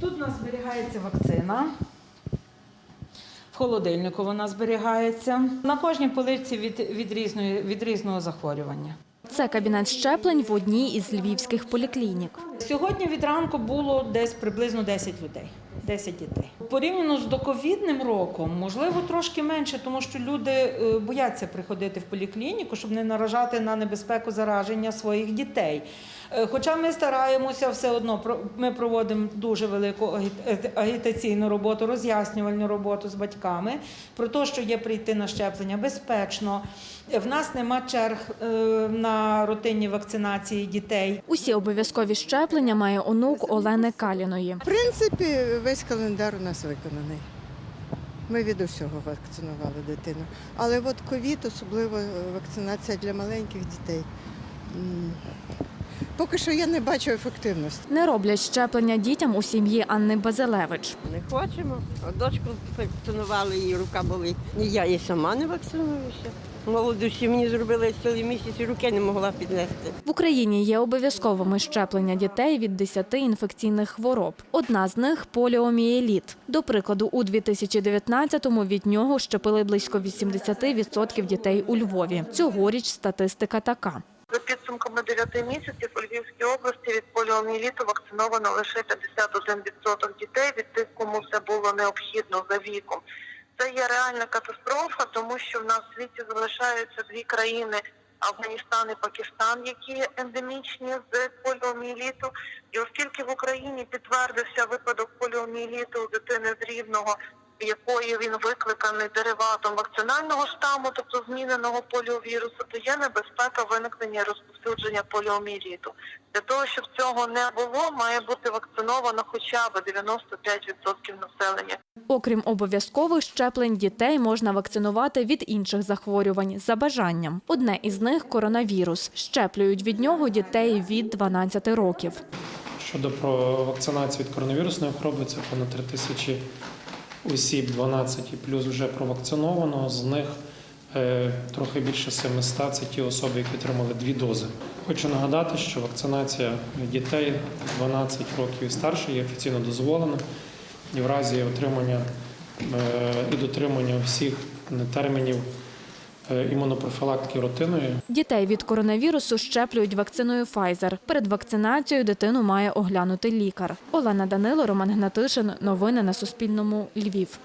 Тут у нас зберігається вакцина. В холодильнику вона зберігається. На кожній полиці від, від, різної, від різного захворювання. Це кабінет щеплень в одній із львівських поліклінік. Сьогодні від ранку було десь приблизно 10 людей, 10 дітей. Порівняно з доковідним роком, можливо, трошки менше, тому що люди е, бояться приходити в поліклініку, щоб не наражати на небезпеку зараження своїх дітей. Е, Хоча ми стараємося все одно, про- ми проводимо дуже велику агі- агітаційну роботу, роз'яснювальну роботу з батьками про те, що є прийти на щеплення безпечно. В нас нема черг е, на рутинні вакцинації дітей. Усі обов'язкові щеплення має онук Олени Каліної. В принципі, весь календар у нас виконаний. Ми від усього вакцинували дитину. Але от ковід, особливо е, вакцинація для маленьких дітей. Поки що я не бачу ефективності. Не роблять щеплення дітям у сім'ї Анни Базилевич. Не хочемо. А Дочку вакцинували, її рука болить. Ні, я і сама не вакцинуюся. Молодуші мені зробили цілий місяць і руки не могла піднести. В Україні є обов'язковими щеплення дітей від 10 інфекційних хвороб. Одна з них поліомієліт. До прикладу, у 2019-му від нього щепили близько 80% дітей у Львові. Цьогоріч статистика така. За підсумками 9 місяців у Львівській області від поліомієліту вакциновано лише 51% дітей від тих, кому це було необхідно за віком. Це є реальна катастрофа, тому що в нас в світі залишаються дві країни Афганістан і Пакистан, які ендемічні з поліомієліту. І оскільки в Україні підтвердився випадок поліомієліту у дитини з рівного, якої він викликаний дериватом вакцинального штаму, тобто зміненого поліовірусу, то є небезпека виникнення розповсюдження поліомієліту. Для того, щоб цього не було, має бути вакциновано хоча б 95% населення. Окрім обов'язкових щеплень, дітей можна вакцинувати від інших захворювань за бажанням. Одне із них коронавірус. Щеплюють від нього дітей від 12 років. Щодо про вакцинацію від коронавірусної хвороби, це понад 3 тисячі осіб, 12 і плюс вже провакциновано. З них е, трохи більше 700 – це ті особи, які отримали дві дози. Хочу нагадати, що вакцинація дітей 12 років і старше є офіційно дозволена. І в разі отримання е, і дотримання всіх термінів імунопрофілактики рутиною Дітей від коронавірусу щеплюють вакциною Pfizer. Перед вакцинацією дитину має оглянути лікар. Олена Данило, Роман Гнатишин. Новини на Суспільному. Львів.